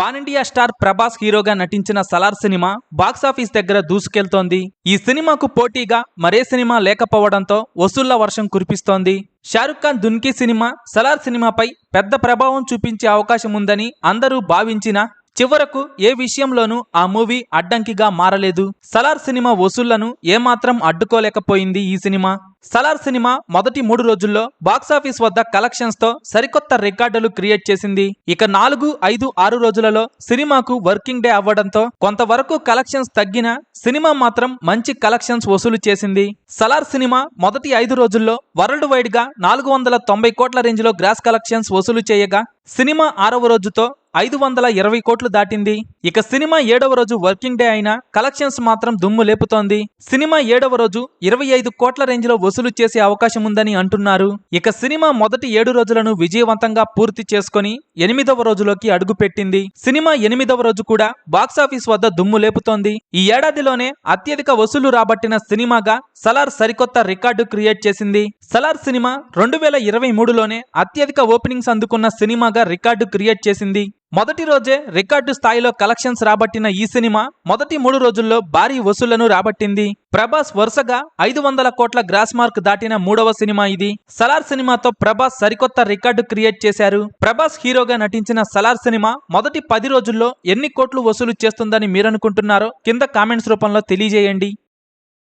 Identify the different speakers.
Speaker 1: Pan India star Prabhas హీరోగా నటించిన Salaar cinema box office దగ్గర దూసుకెళ్తోంది. ఈ సినిమాకు పోటీగా మరే సినిమా లేకపోవడంతో వసూళ్ళ వర్షం కురిపిస్తోంది. షారుఖ్ ఖాన్ దున్కీ సినిమా సలార్ సినిమాపై పెద్ద ప్రభావం చూపించే అవకాశం ఉందని అందరూ భావించినా చివరకు ఏ విషయంలోనూ ఆ మూవీ అడ్డంకిగా మారలేదు. సలార్ సినిమా వసూళ్ళను ఏమాత్రం అడ్డుకోలేకపోయింది ఈ సినిమా. సలార్ సినిమా మొదటి మూడు రోజుల్లో బాక్సాఫీస్ వద్ద కలెక్షన్స్తో సరికొత్త రికార్డులు క్రియేట్ చేసింది. ఇక నాలుగు ఐదు ఆరు రోజులలో సినిమాకు వర్కింగ్ డే అవ్వడంతో కొంతవరకు కలెక్షన్స్ తగ్గిన సినిమా మాత్రం మంచి కలెక్షన్స్ వసూలు చేసింది. సలార్ సినిమా మొదటి ఐదు రోజుల్లో వరల్డ్ వైడ్గా నాలుగు వందల తొంభై కోట్ల రేంజ్లో గ్రాస్ కలెక్షన్స్ వసూలు చేయగా సినిమా ఆరవ రోజుతో ఐదు వందల ఇరవై కోట్లు దాటింది. ఇక సినిమా ఏడవ రోజు వర్కింగ్ డే అయినా కలెక్షన్స్ మాత్రం దుమ్ము లేపుతోంది. సినిమా ఏడవ రోజు ఇరవై ఐదు కోట్ల రేంజ్లో వసూలు చేసే అవకాశం ఉందని అంటున్నారు. ఇక సినిమా మొదటి ఏడు రోజులను విజయవంతంగా పూర్తి చేసుకొని ఎనిమిదవ రోజులోకి అడుగుపెట్టింది. సినిమా ఎనిమిదవ రోజు కూడా బాక్సాఫీస్ వద్ద దుమ్ము లేపుతోంది. ఈ ఏడాదిలోనే అత్యధిక వసూలు రాబట్టిన సినిమాగా సలార్ సరికొత్త రికార్డు క్రియేట్ చేసింది. సలార్ సినిమా రెండు వేల ఇరవై మూడులోనే అత్యధిక ఓపెనింగ్స్ అందుకున్న సినిమాగా రికార్డు క్రియేట్ చేసింది. మొదటి రోజే రికార్డు స్థాయిలో కలెక్షన్స్ రాబట్టిన ఈ సినిమా మొదటి మూడు రోజుల్లో భారీ వసూళ్ళను రాబట్టింది. ప్రభాస్ వరుసగా ఐదు వందల కోట్ల గ్రాస్ మార్క్ దాటిన మూడవ సినిమా ఇది. సలార్ సినిమాతో ప్రభాస్ సరికొత్త రికార్డు క్రియేట్ చేశారు. ప్రభాస్ హీరోగా నటించిన సలార్ సినిమా మొదటి పది రోజుల్లో ఎన్ని కోట్లు వసూలు చేస్తుందని మీరనుకుంటున్నారో కింద కామెంట్స్ రూపంలో తెలియజేయండి.